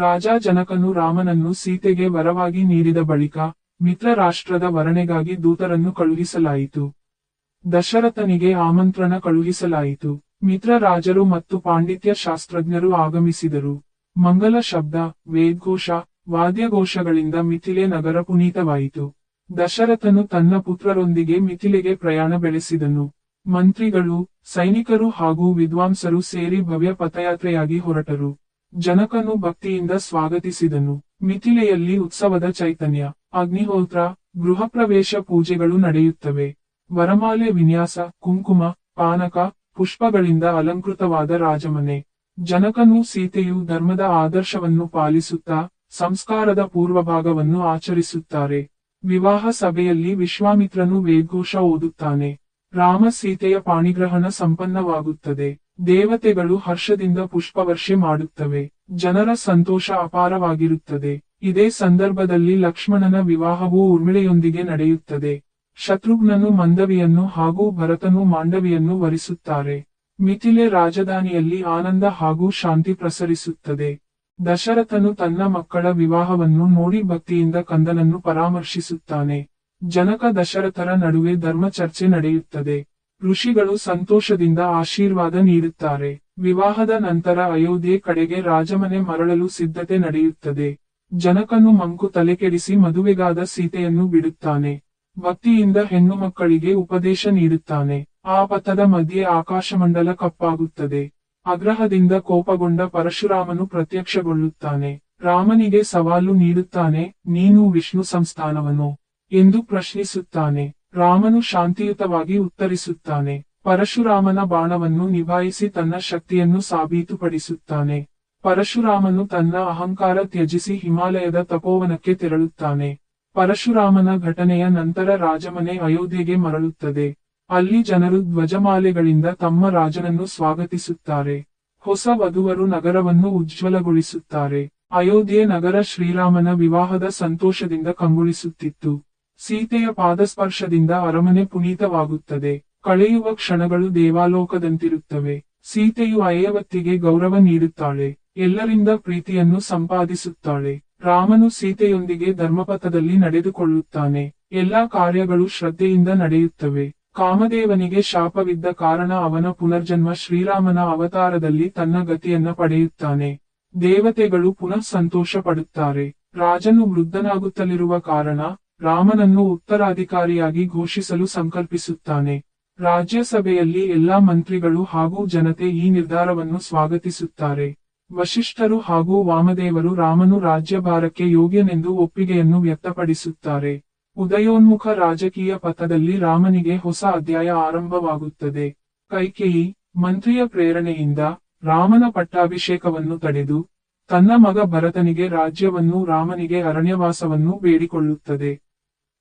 ರಾಜ ಜನಕನು ರಾಮನನ್ನು ಸೀತೆಗೆ ವರವಾಗಿ ನೀಡಿದ ಬಳಿಕ ಮಿತ್ರ ರಾಷ್ಟ್ರದ ವರಣೆಗಾಗಿ ದೂತರನ್ನು ಕಳುಹಿಸಲಾಯಿತು. ದಶರಥನಿಗೆ ಆಮಂತ್ರಣ ಕಳುಹಿಸಲಾಯಿತು. ಮಿತ್ರ ರಾಜರು ಮತ್ತು ಪಾಂಡಿತ್ಯ ಶಾಸ್ತ್ರಜ್ಞರು ಆಗಮಿಸಿದರು. ಮಂಗಲ ಶಬ್ದ, ವೇದ್ಘೋಷ, ವಾದ್ಯಘೋಷಗಳಿಂದ ಮಿಥಿಲೆ ನಗರ ಪುನೀತವಾಯಿತು. ದಶರಥನು ತನ್ನ ಪುತ್ರರೊಂದಿಗೆ ಮಿಥಿಲೆಗೆ ಪ್ರಯಾಣ ಬೆಳೆಸಿದನು. ಮಂತ್ರಿಗಳು, ಸೈನಿಕರು ಹಾಗೂ ವಿದ್ವಾಂಸರು ಸೇರಿ ಭವ್ಯ ಪಥಯಾತ್ರೆಯಾಗಿ ಹೊರಟರು. ಜನಕನು ಭಕ್ತಿಯಿಂದ ಸ್ವಾಗತಿಸಿದನು. ಮಿಥಿಲೆಯಲ್ಲಿ ಉತ್ಸವದ ಚೈತನ್ಯ, ಅಗ್ನಿಹೋತ್ರ, ಗೃಹಪ್ರವೇಶ ಪೂಜೆಗಳು ನಡೆಯುತ್ತವೆ. ವರಮಾಲೆ ವಿನ್ಯಾಸ, ಕುಂಕುಮ, ಪಾನಕ, ಪುಷ್ಪಗಳಿಂದ ಅಲಂಕೃತವಾದ ರಾಜಮನೆ. ಜನಕನು ಸೀತೆಯು ಧರ್ಮದ ಆದರ್ಶವನ್ನು ಪಾಲಿಸುತ್ತಾ, ಸಂಸ್ಕಾರದ ಪೂರ್ವಭಾಗವನ್ನು ಆಚರಿಸುತ್ತಾರೆ. ವಿವಾಹ ಸಭೆಯಲ್ಲಿ ವಿಶ್ವಾಮಿತ್ರನು ವೇದ್ಘೋಷ ಓದುತ್ತಾನೆ. ರಾಮ ಸೀತೆಯ ಪಾಣಿಗ್ರಹಣ ಸಂಪನ್ನವಾಗುತ್ತದೆ. ದೇವತೆಗಳು ಹರ್ಷದಿಂದ ಪುಷ್ಪವರ್ಷೆ ಮಾಡುತ್ತವೆ. ಜನರ ಸಂತೋಷ ಅಪಾರವಾಗಿರುತ್ತದೆ. ಇದೇ ಸಂದರ್ಭದಲ್ಲಿ ಲಕ್ಷ್ಮಣನ ವಿವಾಹವು ಉರ್ಮಿಳೆಯೊಂದಿಗೆ ನಡೆಯುತ್ತದೆ. ಶತ್ರುಘ್ನನು ಮಂದವಿಯನ್ನು ಹಾಗೂ ಭರತನು ಮಾಂಡವಿಯನ್ನು ವರಿಸುತ್ತಾರೆ. ಮಿಥಿಲೆ ರಾಜಧಾನಿಯಲ್ಲಿ ಆನಂದ ಹಾಗೂ ಶಾಂತಿ ಪ್ರಸರಿಸುತ್ತದೆ. ದಶರಥನು ತನ್ನ ಮಕ್ಕಳ ವಿವಾಹವನ್ನು ನೋಡಿ ಭಕ್ತಿಯಿಂದ ಕಂದನನ್ನು ಪರಾಮರ್ಶಿಸುತ್ತಾನೆ. ಜನಕ ದಶರಥರ ನಡುವೆ ಧರ್ಮ ಚರ್ಚೆ ನಡೆಯುತ್ತದೆ. ಋಷಿಗಳು ಸಂತೋಷದಿಂದ ಆಶೀರ್ವಾದ ನೀಡುತ್ತಾರೆ. ವಿವಾಹದ ನಂತರ ಅಯೋಧ್ಯೆ ಕಡೆಗೆ ರಾಜಮನೆ ಮರಳಲು ಸಿದ್ಧತೆ ನಡೆಯುತ್ತದೆ. ಜನಕನು ಮಂಕು ತಲೆಕೆಡಿಸಿ ಮದುವೆಗಾದ ಸೀತೆಯನ್ನು ಬಿಡುತ್ತಾನೆ. ಭಕ್ತಿಯಿಂದ ಹೆಣ್ಣು ಮಕ್ಕಳಿಗೆ ಉಪದೇಶ ನೀಡುತ್ತಾನೆ. ಆ ಪಥದ ಮಧ್ಯೆ ಆಕಾಶಮಂಡಲ ಕಪ್ಪಾಗುತ್ತದೆ. ಆಗ್ರಹದಿಂದ ಕೋಪಗೊಂಡ ಪರಶುರಾಮನು ಪ್ರತ್ಯಕ್ಷಗೊಳ್ಳುತ್ತಾನೆ. ರಾಮನಿಗೆ ಸವಾಲು ನೀಡುತ್ತಾನೆ, ನೀನು ವಿಷ್ಣು ಸಂಸ್ಥಾನವನು ಎಂದು ಪ್ರಶ್ನಿಸುತ್ತಾನೆ. ರಾಮನು ಶಾಂತಿಯುತವಾಗಿ ಉತ್ತರಿಸುತ್ತಾನೆ. ಪರಶುರಾಮನ ಬಾಣವನ್ನು ನಿಭಾಯಿಸಿ ತನ್ನ ಶಕ್ತಿಯನ್ನು ಸಾಬೀತುಪಡಿಸುತ್ತಾನೆ. ಪರಶುರಾಮನು ತನ್ನ ಅಹಂಕಾರ ತ್ಯಜಿಸಿ ಹಿಮಾಲಯದ ತಪೋವನಕ್ಕೆ ತೆರಳುತ್ತಾನೆ. ಪರಶುರಾಮನ ಘಟನೆಯ ನಂತರ ರಾಜಮನೆ ಅಯೋಧ್ಯೆಗೆ ಮರಳುತ್ತದೆ. ಅಲ್ಲಿ ಜನರು ಧ್ವಜಮಾಲೆಗಳಿಂದ ತಮ್ಮ ರಾಜನನ್ನು ಸ್ವಾಗತಿಸುತ್ತಾರೆ. ಹೊಸ ವಧುವರು ನಗರವನ್ನು ಉಜ್ವಲಗೊಳಿಸುತ್ತಾರೆ. ಅಯೋಧ್ಯೆ ನಗರ ಶ್ರೀರಾಮನ ವಿವಾಹದ ಸಂತೋಷದಿಂದ ಕಂಗೊಳಿಸುತ್ತಿತ್ತು. ಸೀತೆಯ ಪಾದಸ್ಪರ್ಶದಿಂದ ಅರಮನೆ ಪುನೀತವಾಗುತ್ತದೆ. ಕಳೆಯುವ ಕ್ಷಣಗಳು ದೇವಾಲೋಕದಂತಿರುತ್ತವೆ. ಸೀತೆಯು ಅಯ್ಯವತ್ತಿಗೆ ಗೌರವ ನೀಡುತ್ತಾಳೆ. ಎಲ್ಲರಿಂದ ಪ್ರೀತಿಯನ್ನು ಸಂಪಾದಿಸುತ್ತಾಳೆ. ರಾಮನು ಸೀತೆಯೊಂದಿಗೆ ಧರ್ಮಪಥದಲ್ಲಿ ನಡೆದುಕೊಳ್ಳುತ್ತಾನೆ. ಎಲ್ಲಾ ಕಾರ್ಯಗಳು ಶ್ರದ್ಧೆಯಿಂದ ನಡೆಯುತ್ತವೆ. ಕಾಮದೇವನಿಗೆ ಶಾಪವಿದ್ದ ಕಾರಣ ಅವನ ಪುನರ್ಜನ್ಮ ಶ್ರೀರಾಮನ ಅವತಾರದಲ್ಲಿ ತನ್ನ ಗತಿಯನ್ನ ಪಡೆಯುತ್ತಾನೆ. ದೇವತೆಗಳು ಪುನಃ ಸಂತೋಷ ಪಡುತ್ತಾರೆ ರಾಜನು ವೃದ್ಧನಾಗುತ್ತಲಿರುವ ಕಾರಣ ರಾಮನನ್ನು ಉತ್ತರಾಧಿಕಾರಿಯಾಗಿ ಘೋಷಿಸಲು ಸಂಕಲ್ಪಿಸುತ್ತಾನೆ. ರಾಜ್ಯಸಭೆಯಲ್ಲಿ ಎಲ್ಲಾ ಮಂತ್ರಿಗಳು ಹಾಗೂ ಜನತೆ ಈ ನಿರ್ಧಾರವನ್ನು ಸ್ವಾಗತಿಸುತ್ತಾರೆ. ವಶಿಷ್ಠರು ಹಾಗೂ ವಾಮದೇವರು ರಾಮನು ರಾಜ್ಯಭಾರಕ್ಕೆ ಯೋಗ್ಯನೆಂದು ಒಪ್ಪಿಗೆಯನ್ನು ವ್ಯಕ್ತಪಡಿಸುತ್ತಾರೆ. ಉದಯೋನ್ಮುಖ ರಾಜಕೀಯ ಪಥದಲ್ಲಿ ರಾಮನಿಗೆ ಹೊಸ ಅಧ್ಯಾಯ ಆರಂಭವಾಗುತ್ತದೆ. ಕೈಕೇಯಿ, ಮಂತ್ರಿಯ ಪ್ರೇರಣೆಯಿಂದ ರಾಮನ ಪಟ್ಟಾಭಿಷೇಕವನ್ನು ತಡೆದು, ತನ್ನ ಮಗ ಭರತನಿಗೆ ರಾಜ್ಯವನ್ನು ರಾಮನಿಗೆ ಅರಣ್ಯವಾಸವನ್ನು ಬೇಡಿಕೊಳ್ಳುತ್ತದೆ.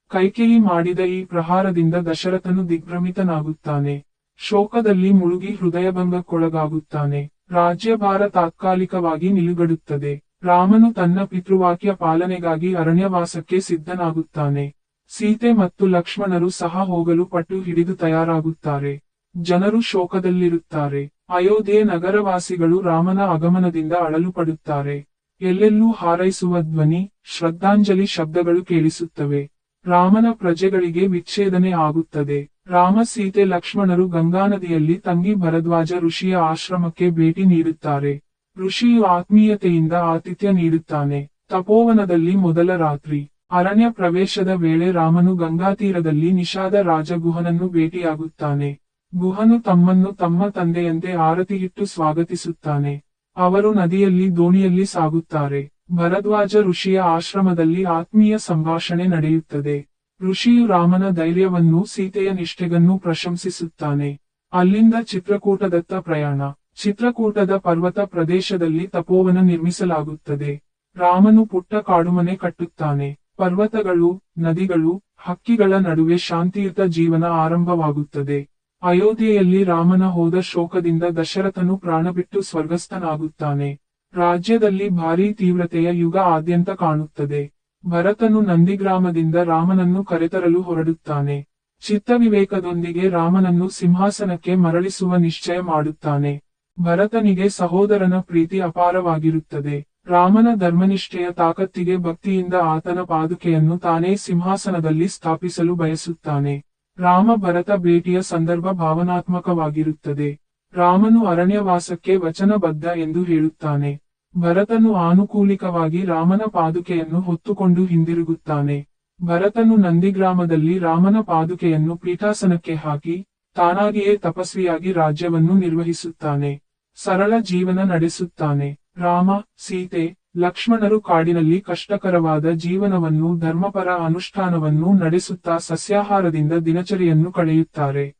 ಕೈಕೇಯಿ ಮಾಡಿದ ಈ ಪ್ರಹಾರದಿಂದ ದಶರಥನು ದಿಗ್ಭ್ರಮಿತನಾಗುತ್ತಾನೆ. ಶೋಕದಲ್ಲಿ ಮುಳುಗಿ ಹೃದಯಭಂಗಕ್ಕೊಳಗಾಗುತ್ತಾನೆ. ರಾಜ್ಯಭಾರ ತಾತ್ಕಾಲಿಕವಾಗಿ ನಿಲುಗಡುತ್ತದೆ. ರಾಮನು ತನ್ನ ಪಿತೃವಾಕ್ಯ ಪಾಲನೆಗಾಗಿ ಅರಣ್ಯವಾಸಕ್ಕೆ ಸಿದ್ಧನಾಗುತ್ತಾನೆ. ಸೀತೆ ಮತ್ತು ಲಕ್ಷ್ಮಣರು ಸಹ ಹೋಗಲು ಪಟ್ಟು ಹಿಡಿದು ತಯಾರಾಗುತ್ತಾರೆ. ಜನರು ಶೋಕದಲ್ಲಿರುತ್ತಾರೆ. ಅಯೋಧ್ಯೆ ನಗರವಾಸಿಗಳು ರಾಮನ ಆಗಮನದಿಂದ ಅಳಲು ಪಡುತ್ತಾರೆ ಎಲ್ಲೆಲ್ಲೂ ಹಾರೈಸುವ ಧ್ವನಿ, ಶ್ರದ್ಧಾಂಜಲಿ ಶಬ್ದಗಳು ಕೇಳಿಸುತ್ತವೆ. ರಾಮನ ಪ್ರಜೆಗಳಿಗೆ ವಿಚ್ಛೇದನೆ ಆಗುತ್ತದೆ. ರಾಮ ಸೀತೆ ಲಕ್ಷ್ಮಣರು ಗಂಗಾನದಿಯಲ್ಲಿ ತಂಗಿ ಭರದ್ವಾಜ ಋಷಿಯ ಆಶ್ರಮಕ್ಕೆ ಭೇಟಿ ನೀಡುತ್ತಾರೆ. ಋಷಿಯು ಆತ್ಮೀಯತೆಯಿಂದ ಆತಿಥ್ಯ ನೀಡುತ್ತಾನೆ. ತಪೋವನದಲ್ಲಿ ಮೊದಲ ರಾತ್ರಿ. ಅರಣ್ಯ ಪ್ರವೇಶದ ವೇಳೆ ರಾಮನು ಗಂಗಾತೀರದಲ್ಲಿ ನಿಷಾದ ರಾಜ ಗುಹನನ್ನು ಭೇಟಿಯಾಗುತ್ತಾನೆ. ಗುಹನು ತಮ್ಮನ್ನು ತಮ್ಮ ತಂದೆಯಂತೆ ಆರತಿಯಿಟ್ಟು ಸ್ವಾಗತಿಸುತ್ತಾನೆ. ಅವರು ನದಿಯಲ್ಲಿ ದೋಣಿಯಲ್ಲಿ ಸಾಗುತ್ತಾರೆ. ಭರದ್ವಾಜ ಋಷಿಯ ಆಶ್ರಮದಲ್ಲಿ ಆತ್ಮೀಯ ಸಂಭಾಷಣೆ ನಡೆಯುತ್ತದೆ. ಋಷಿಯು ರಾಮನ ಧೈರ್ಯವನ್ನೂ, ಸೀತೆಯ ನಿಷ್ಠೆಗನ್ನೂ ಪ್ರಶಂಸಿಸುತ್ತಾನೆ. ಅಲ್ಲಿಂದ ಚಿತ್ರಕೂಟದತ್ತ ಪ್ರಯಾಣ. ಚಿತ್ರಕೂಟದ ಪರ್ವತ ಪ್ರದೇಶದಲ್ಲಿ ತಪೋವನ ನಿರ್ಮಿಸಲಾಗುತ್ತದೆ. ರಾಮನು ಪುಟ್ಟ ಕಾಡುಮನೆ ಕಟ್ಟುತ್ತಾನೆ. ಪರ್ವತಗಳು, ನದಿಗಳು, ಹಕ್ಕಿಗಳ ನಡುವೆ ಶಾಂತಿಯುತ ಜೀವನ ಆರಂಭವಾಗುತ್ತದೆ. ಅಯೋಧ್ಯೆಯಲ್ಲಿ ರಾಮನ ಹೋದ ಶೋಕದಿಂದ ದಶರಥನು ಪ್ರಾಣಬಿಟ್ಟು ಸ್ವರ್ಗಸ್ಥನಾಗುತ್ತಾನೆ. ರಾಜ್ಯದಲ್ಲಿ ಭಾರೀ ತೀವ್ರತೆಯ ಯುಗ ಆದ್ಯಂತ ಕಾಣುತ್ತದೆ. ಭರತನು ನಂದಿಗ್ರಾಮದಿಂದ ರಾಮನನ್ನು ಕರೆತರಲು ಹೊರಡುತ್ತಾನೆ. ಚಿತ್ತವಿವೇಕದೊಂದಿಗೆ ರಾಮನನ್ನು ಸಿಂಹಾಸನಕ್ಕೆ ಮರಳಿಸುವ ನಿಶ್ಚಯ ಮಾಡುತ್ತಾನೆ. ಭರತನಿಗೆ ಸಹೋದರನ ಪ್ರೀತಿ ಅಪಾರವಾಗಿರುತ್ತದೆ. ರಾಮನ ಧರ್ಮನಿಷ್ಠೆಯ ತಾಕತ್ತಿಗೆ ಭಕ್ತಿಯಿಂದ ಆತನ ಪಾದುಕೆಯನ್ನು ತಾನೇ ಸಿಂಹಾಸನದಲ್ಲಿ ಸ್ಥಾಪಿಸಲು ಬಯಸುತ್ತಾನೆ. ರಾಮ ಭರತ ಭೇಟಿಯ ಸಂದರ್ಭ ಭಾವನಾತ್ಮಕವಾಗಿರುತ್ತದೆ. ರಾಮನು ಅರಣ್ಯವಾಸಕ್ಕೆ ವಚನಬದ್ಧ ಎಂದು ಹೇಳುತ್ತಾನೆ. ಭರತನು ಆನುಕೂಲಿಕವಾಗಿ ರಾಮನ ಪಾದುಕೆಯನ್ನು ಹೊತ್ತುಕೊಂಡು ಹಿಂದಿರುಗುತ್ತಾನೆ. ಭರತನು ನಂದಿಗ್ರಾಮದಲ್ಲಿ ರಾಮನ ಪಾದುಕೆಯನ್ನು ಪೀಠಾಸನಕ್ಕೆ ಹಾಕಿ, ತಾನಾಗಿಯೇ ತಪಸ್ವಿಯಾಗಿ ರಾಜ್ಯವನ್ನು ನಿರ್ವಹಿಸುತ್ತಾನೆ. ಸರಳ ಜೀವನ ನಡೆಸುತ್ತಾನೆ. ರಾಮ, ಸೀತೆ, ಲಕ್ಷ್ಮಣರು ಕಾಡಿನಲ್ಲಿ ಕಷ್ಟಕರವಾದ ಜೀವನವನ್ನು ಧರ್ಮಪರ ಅನುಷ್ಠಾನವನ್ನು ನಡೆಸುತ್ತಾ ಸಸ್ಯಾಹಾರದಿಂದ ದಿನಚರಿಯನ್ನು ಕಳೆಯುತ್ತಾರೆ.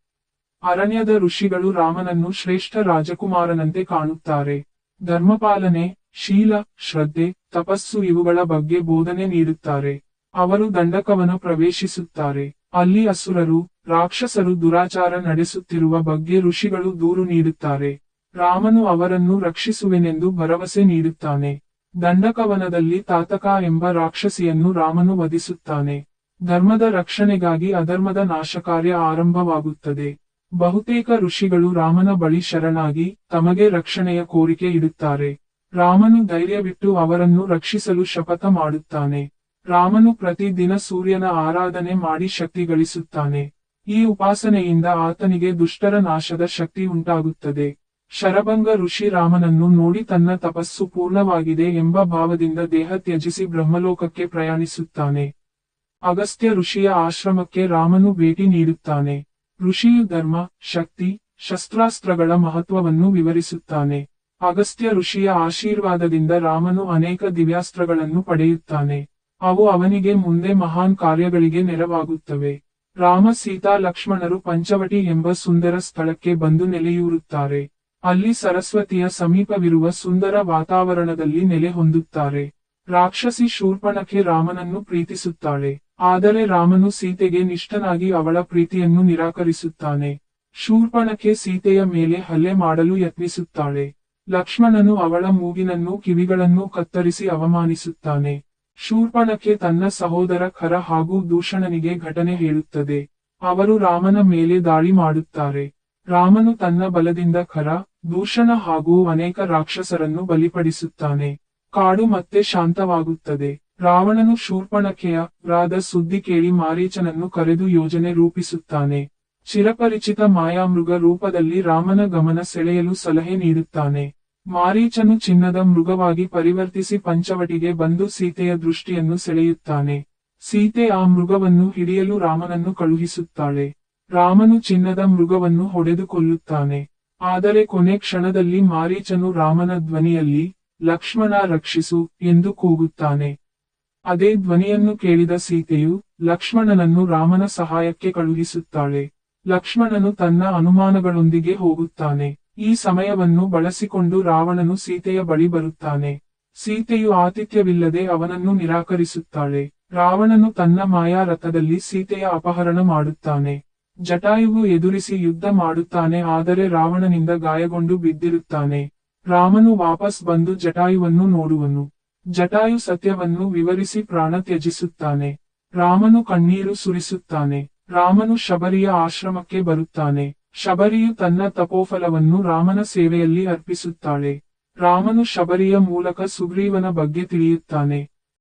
ಅರಣ್ಯದ ಋಷಿಗಳು ರಾಮನನ್ನು ಶ್ರೇಷ್ಠ ರಾಜಕುಮಾರನಂತೆ ಕಾಣುತ್ತಾರೆ. ಧರ್ಮಪಾಲನೆ, ಶೀಲ, ಶ್ರದ್ಧೆ, ತಪಸ್ಸು ಇವುಗಳ ಬಗ್ಗೆ ಬೋಧನೆ ನೀಡುತ್ತಾರೆ. ಅವರು ದಂಡಕವನ ಪ್ರವೇಶಿಸುತ್ತಾರೆ. ಅಲ್ಲಿ ಅಸುರರು, ರಾಕ್ಷಸರು ದುರಾಚಾರ ನಡೆಸುತ್ತಿರುವ ಬಗ್ಗೆ ಋಷಿಗಳು ದೂರು ನೀಡುತ್ತಾರೆ. ರಾಮನು ಅವರನ್ನು ರಕ್ಷಿಸುವೆನೆಂದು ಭರವಸೆ ನೀಡುತ್ತಾನೆ. ದಂಡಕವನದಲ್ಲಿ ತಾತಕ ಎಂಬ ರಾಕ್ಷಸಿಯನ್ನು ರಾಮನು ವಧಿಸುತ್ತಾನೆ. ಧರ್ಮದ ರಕ್ಷಣೆಗಾಗಿ ಅಧರ್ಮದ ನಾಶಕಾರ್ಯ ಆರಂಭವಾಗುತ್ತದೆ. ಬಹುತೇಕ ಋಷಿಗಳು ರಾಮನ ಬಳಿ ಶರಣಾಗಿ ತಮಗೆ ರಕ್ಷಣೆಯ ಕೋರಿಕೆ ಇಡುತ್ತಾರೆ. ರಾಮನು ಧೈರ್ಯವಿಟ್ಟು ಅವರನ್ನು ರಕ್ಷಿಸಲು ಶಪಥ ಮಾಡುತ್ತಾನೆ. ರಾಮನು ಪ್ರತಿದಿನ ಸೂರ್ಯನ ಆರಾಧನೆ ಮಾಡಿ ಶಕ್ತಿ ಗಳಿಸುತ್ತಾನೆ. ಈ ಉಪಾಸನೆಯಿಂದ ಆತನಿಗೆ ದುಷ್ಟರ ನಾಶದ ಶಕ್ತಿ ಉಂಟಾಗುತ್ತದೆ. ಶರಭಂಗ ಋಷಿ ರಾಮನನ್ನು ನೋಡಿ ತನ್ನ ತಪಸ್ಸು ಪೂರ್ಣವಾಗಿದೆ ಎಂಬ ಭಾವದಿಂದ ದೇಹ ತ್ಯಜಿಸಿ ಬ್ರಹ್ಮಲೋಕಕ್ಕೆ ಪ್ರಯಾಣಿಸುತ್ತಾನೆ. ಅಗಸ್ತ್ಯ ಋಷಿಯ ಆಶ್ರಮಕ್ಕೆ ರಾಮನು ಭೇಟಿ ನೀಡುತ್ತಾನೆ. ಋಷಿಯು ಧರ್ಮ, ಶಕ್ತಿ, ಶಸ್ತ್ರಾಸ್ತ್ರಗಳ ಮಹತ್ವವನ್ನು ವಿವರಿಸುತ್ತಾನೆ. ಅಗಸ್ತ್ಯ ಋಷಿಯ ಆಶೀರ್ವಾದದಿಂದ ರಾಮನು ಅನೇಕ ದಿವ್ಯಾಸ್ತ್ರಗಳನ್ನು ಪಡೆಯುತ್ತಾನೆ. ಅವು ಅವನಿಗೆ ಮುಂದೆ ಮಹಾನ್ ಕಾರ್ಯಗಳಿಗೆ ನೆರವಾಗುತ್ತವೆ. ರಾಮ ಸೀತಾ ಲಕ್ಷ್ಮಣರು ಪಂಚವಟಿ ಎಂಬ ಸುಂದರ ಸ್ಥಳಕ್ಕೆ ಬಂದು ನೆಲೆಯೂರುತ್ತಾರೆ. ಅಲ್ಲಿ ಸರಸ್ವತಿಯ ಸಮೀಪವಿರುವ ಸುಂದರ ವಾತಾವರಣದಲ್ಲಿ ನೆಲೆ ಹೊಂದುತ್ತಾರೆ. ರಾಕ್ಷಸಿ ಶೂರ್ಪಣಕ್ಕೆ ರಾಮನನ್ನು ಪ್ರೀತಿಸುತ್ತಾಳೆ. ಆದರೆ ರಾಮನು ಸೀತೆಗೆ ನಿಷ್ಠನಾಗಿ ಅವಳ ಪ್ರೀತಿಯನ್ನು ನಿರಾಕರಿಸುತ್ತಾನೆ. ಶೂರ್ಪಣಕ್ಕೆ ಸೀತೆಯ ಮೇಲೆ ಹಲ್ಲೆ ಮಾಡಲು ಯತ್ನಿಸುತ್ತಾಳೆ. ಲಕ್ಷ್ಮಣನು ಅವಳ ಮೂಗಿನನ್ನು ಕಿವಿಗಳನ್ನು ಕತ್ತರಿಸಿ ಅವಮಾನಿಸುತ್ತಾನೆ. ಶೂರ್ಪಣಕ್ಕೆ ತನ್ನ ಸಹೋದರ ಖರ ಹಾಗೂ ದೂಷಣನಿಗೆ ಘಟನೆ ಹೇಳುತ್ತದೆ. ಅವರು ರಾಮನ ಮೇಲೆ ದಾಳಿ ಮಾಡುತ್ತಾರೆ. ರಾಮನು ತನ್ನ ಬಲದಿಂದ ಖರ, ದೂಷಣ ಹಾಗೂ ಅನೇಕ ರಾಕ್ಷಸರನ್ನು ಬಲಿಪಡಿಸುತ್ತಾನೆ. ಕಾಡು ಮತ್ತೆ ಶಾಂತವಾಗುತ್ತದೆ. ರಾವಣನು ಶೂರ್ಪಣಕೆಯ ರಾದ ಸುದ್ದಿ ಕೇಳಿ ಮಾರೀಚನನ್ನು ಕರೆದು ಯೋಜನೆ ರೂಪಿಸುತ್ತಾನೆ. ಚಿರಪರಿಚಿತ ಮಾಯಾಮೃಗ ರೂಪದಲ್ಲಿ ರಾಮನ ಗಮನ ಸೆಳೆಯಲು ಸಲಹೆ ನೀಡುತ್ತಾನೆ. ಮಾರೀಚನು ಚಿನ್ನದ ಮೃಗವಾಗಿ ಪರಿವರ್ತಿಸಿ ಪಂಚವಟಿಗೆ ಬಂದು ಸೀತೆಯ ದೃಷ್ಟಿಯನ್ನು ಸೆಳೆಯುತ್ತಾನೆ. ಸೀತೆ ಆ ಮೃಗವನ್ನು ಹಿಡಿಯಲು ರಾಮನನ್ನು ಕಳುಹಿಸುತ್ತಾಳೆ. ರಾಮನು ಚಿನ್ನದ ಮೃಗವನ್ನು ಹೊಡೆದುಕೊಳ್ಳುತ್ತಾನೆ. ಆದರೆ ಕೊನೆ ಕ್ಷಣದಲ್ಲಿ ಮಾರೀಚನು ರಾಮನ ಧ್ವನಿಯಲ್ಲಿ, ಲಕ್ಷ್ಮಣ ರಕ್ಷಿಸು ಎಂದು ಕೂಗುತ್ತಾನೆ. ಅದೇ ಧ್ವನಿಯನ್ನು ಕೇಳಿದ ಸೀತೆಯು ಲಕ್ಷ್ಮಣನನ್ನು ರಾಮನ ಸಹಾಯಕ್ಕೆ ಕಳುಹಿಸುತ್ತಾಳೆ. ಲಕ್ಷ್ಮಣನು ತನ್ನ ಅನುಮಾನಗಳೊಂದಿಗೆ ಹೋಗುತ್ತಾನೆ. ಈ ಸಮಯವನ್ನು ಬಳಸಿಕೊಂಡು ರಾವಣನು ಸೀತೆಯ ಬಳಿ ಬರುತ್ತಾನೆ. ಸೀತೆಯು ಆತಿಥ್ಯವಿಲ್ಲದೆ ಅವನನ್ನು ನಿರಾಕರಿಸುತ್ತಾಳೆ. ರಾವಣನು ತನ್ನ ಮಾಯಾ ರಥದಲ್ಲಿ ಸೀತೆಯ ಅಪಹರಣ ಮಾಡುತ್ತಾನೆ. ಜಟಾಯುವು ಎದುರಿಸಿ ಯುದ್ಧ ಮಾಡುತ್ತಾನೆ, ಆದರೆ ರಾವಣನಿಂದ ಗಾಯಗೊಂಡು ಬಿದ್ದಿರುತ್ತಾನೆ. ರಾಮನು ವಾಪಸ್ ಬಂದು ಜಟಾಯುವನ್ನು ನೋಡುವನು. ಜಟಾಯು ಸತ್ಯವನ್ನು ವಿವರಿಸಿ ಪ್ರಾಣ ತ್ಯಜಿಸುತ್ತಾನೆ. ರಾಮನು ಕಣ್ಣೀರು ಸುರಿಸುತ್ತಾನೆ. ರಾಮನು ಶಬರಿಯ ಆಶ್ರಮಕ್ಕೆ ಬರುತ್ತಾನೆ. ಶಬರಿಯು ತನ್ನ ತಪೋಫಲವನ್ನು ರಾಮನ ಸೇವೆಯಲ್ಲಿ ಅರ್ಪಿಸುತ್ತಾಳೆ. ರಾಮನು ಶಬರಿಯ ಮೂಲಕ ಸುಗ್ರೀವನ ಬಗ್ಗೆ ತಿಳಿಯುತ್ತಾನೆ.